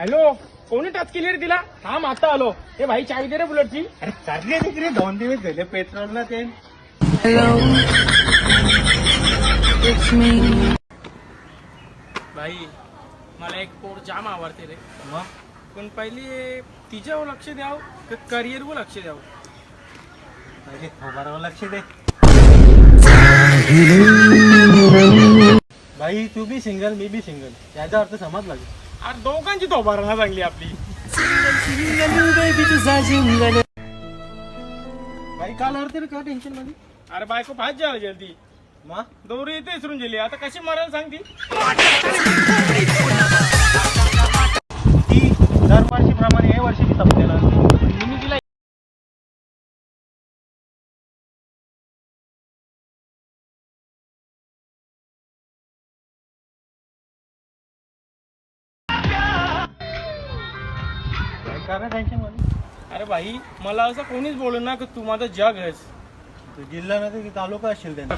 Hello कोणी touch केली रे तिला? थांब आता आलो. हे भाई चावी दे रे बुलेटची. अरे चालली आहे तिकडे. दोन दिवस झाले पेट्रोलला ते. भाई मला एक पोर जाम आवडते रे. मग? पण पहिली तिच्यावर लक्ष द्यावं का करिअरवर लक्ष द्यावं? पहिले थोबारावर लक्ष दे. भाई तू बी सिंगल मी बी सिंगल याचा अर्थ समजला का? अरे दोघांची तोबारणा चांगली आपली. भाई काल अर्थ रे का टेन्शनमध्ये? अरे बायको फाच झाला जल्दी मग दोरी येते इसरून गेली. आता कशी मरायला सांगती? ती दरवर्षीप्रमाणे हे वर्षी बी संपलेला करा टेन्शन अरे भाई मला असं कोणीच बोललं ना की तू माझं जग आहेस. तू जिल्हा नाही की तालुका असेल त्यांचा.